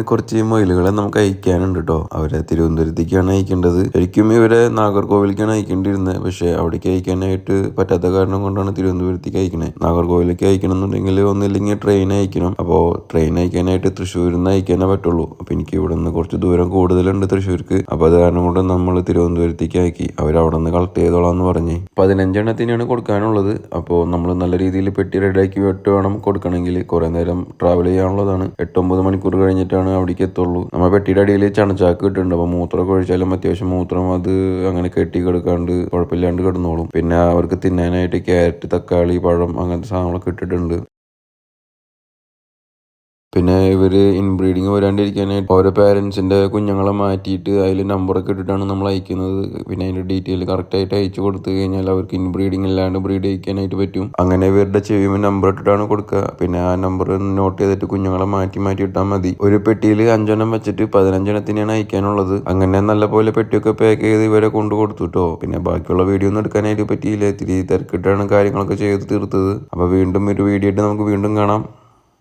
കുറച്ച് മൊയിലുകളെ നമുക്ക് അയക്കാനുണ്ട് കേട്ടോ അവരെ തിരുവനന്തപുരത്തേക്കാണ് അയക്കേണ്ടത്. ശരിക്കും ഇവരെ നാഗർകോവിലേക്കാണ് അയക്കേണ്ടിയിരുന്നത്. പക്ഷെ അവിടേക്ക് അയക്കാനായിട്ട് പറ്റാത്ത കാരണം കൊണ്ടാണ് തിരുവനന്തപുരത്തേക്ക് അയക്കണേ. നാഗർകോവിലേക്ക് അയക്കണം എന്നുണ്ടെങ്കിൽ ഒന്നില്ലെങ്കിൽ ട്രെയിൻ അയക്കണം. അപ്പോൾ ട്രെയിൻ അയക്കാനായിട്ട് തൃശ്ശൂരിൽ നിന്ന് അയക്കാനേ പറ്റുള്ളൂ. അപ്പോൾ എനിക്ക് ഇവിടെ നിന്ന് കുറച്ച് ദൂരം കൂടുതലുണ്ട് തൃശ്ശൂർക്ക്. അപ്പോൾ അത് കാരണം കൊണ്ട് നമ്മൾ തിരുവനന്തപുരത്തേക്ക് ആക്കി. അവർ അവിടെ നിന്ന് കളക്ട് ചെയ്തോളാം എന്ന് പറഞ്ഞ്. പതിനഞ്ചെണ്ണത്തിനാണ് കൊടുക്കാനുള്ളത്. അപ്പോൾ നമ്മൾ നല്ല രീതിയിൽ പെട്ടി റെഡിയാക്കി വിട്ട് വേണം കൊടുക്കണമെങ്കിൽ. കുറേ നേരം ട്രാവൽ ചെയ്യാനുള്ളതാണ്. എട്ടൊമ്പത് മണിക്കൂർ കഴിഞ്ഞിട്ടാണ് അവിടേക്ക് എത്തുള്ളൂ നമ്മൾ പെട്ടിയുടെ അടിയിൽ ചണച്ചാക്ക് കിട്ടുന്നുണ്ട് അപ്പോൾ മൂത്രമൊക്കെ ഒഴിച്ചാലും അത്യാവശ്യം മൂത്രം അത് അങ്ങനെ കെട്ടി കിടക്കാണ്ട് കുഴപ്പമില്ലാണ്ട് കിടന്നോളും. പിന്നെ അവർക്ക് തിന്നാനായിട്ട് ക്യാരറ്റ് തക്കാളി പഴം അങ്ങനത്തെ സാധനങ്ങളൊക്കെ ഇട്ടിട്ടുണ്ട്. പിന്നെ ഇവർ ഇൻബ്രീഡിങ് വരാണ്ടിരിക്കാനായിട്ട് ഓരോ പേരൻസിന്റെ കുഞ്ഞുങ്ങളെ മാറ്റിയിട്ട് അതിൽ നമ്പറൊക്കെ ഇട്ടിട്ടാണ് നമ്മൾ അയക്കുന്നത്. പിന്നെ അതിന്റെ ഡീറ്റെയിൽ കറക്റ്റ് ആയിട്ട് അയച്ചു കൊടുത്തു കഴിഞ്ഞാൽ അവർക്ക് ഇൻബ്രീഡിങ് ഇല്ലാണ്ട് ബ്രീഡ് അയക്കാനായിട്ട് പറ്റും. അങ്ങനെ ഇവരുടെ ചെവിയുമ്പോൾ നമ്പർ ഇട്ടിട്ടാണ് കൊടുക്കുക. പിന്നെ ആ നമ്പർ നോട്ട് ചെയ്തിട്ട് കുഞ്ഞുങ്ങളെ മാറ്റി മാറ്റി ഇട്ടാൽ മതി. ഒരു പെട്ടിയിൽ അഞ്ചെണ്ണം വെച്ചിട്ട് പതിനഞ്ചെണ്ണത്തിനാണ് അയക്കാനുള്ളത്. അങ്ങനെ നല്ല പോലെ പെട്ടിയൊക്കെ പാക്ക് ചെയ്ത് ഇവരെ കൊണ്ടു കൊടുത്തു കേട്ടോ പിന്നെ ബാക്കിയുള്ള വീഡിയോ ഒന്നും എടുക്കാനായിട്ട് പറ്റിയില്ല. ഇത്തിരി തിരക്കിട്ടാണ് കാര്യങ്ങളൊക്കെ ചെയ്ത് തീർത്തത്. അപ്പോൾ വീണ്ടും ഒരു വീഡിയോ ആയിട്ട് നമുക്ക് വീണ്ടും കാണാം.